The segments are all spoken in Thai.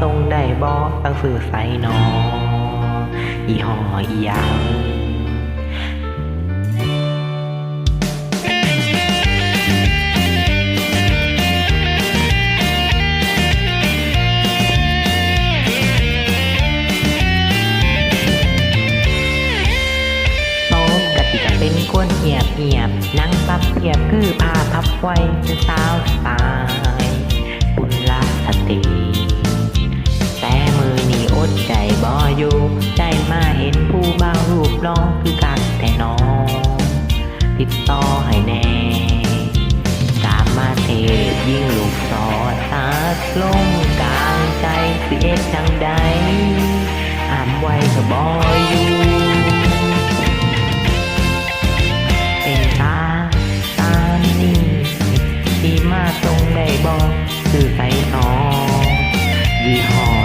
ทรงได้บอตั้งสือใส่นออีหออียังเป็นคนเหียบเหียบนั่งปับเหียบคือพาพับไว้จะสาวสา อยู่เป็นตาตานี่สีมาตรงได้บอกคือใส่นอยี่ห้อ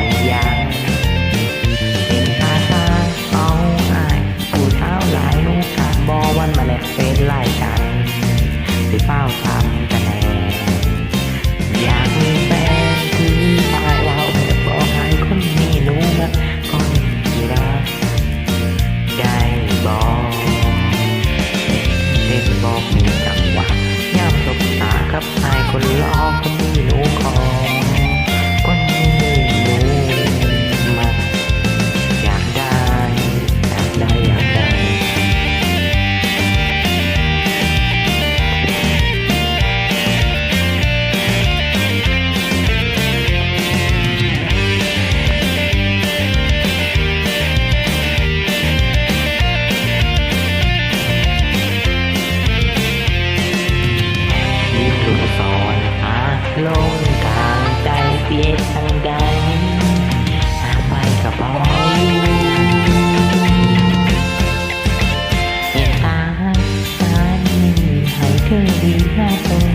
ดีน่าสน